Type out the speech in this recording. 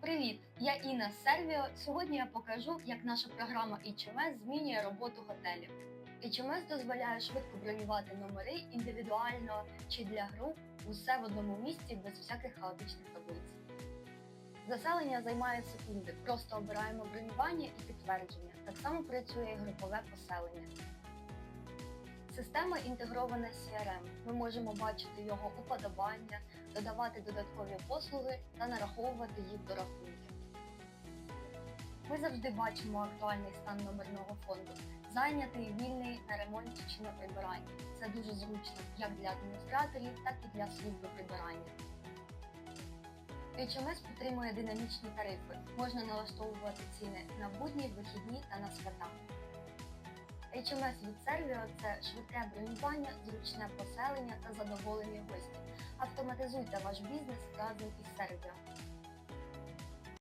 Привіт! Я Інна Сервіо. Сьогодні я покажу, як наша програма HMS змінює роботу готелів. HMS дозволяє швидко бронювати номери індивідуально чи для груп усе в одному місці без всяких хаотичних таблиць. Заселення займає секунди. Просто обираємо бронювання і підтвердження. Так само працює і групове поселення. Система інтегрована з CRM. Ми можемо бачити його уподобання, додавати додаткові послуги та нараховувати їх до рахунків. Ми завжди бачимо актуальний стан номерного фонду, зайнятий, вільний на ремонті чи на прибиранні. Це дуже зручно як для адміністраторів, так і для служби прибирання. HMS підтримує динамічні тарифи. Можна налаштовувати ціни на будні, вихідні та на свята. HMS від Servio – це швидке бронювання, зручне поселення та задоволені гості. Автоматизуйте ваш бізнес разом із Servio.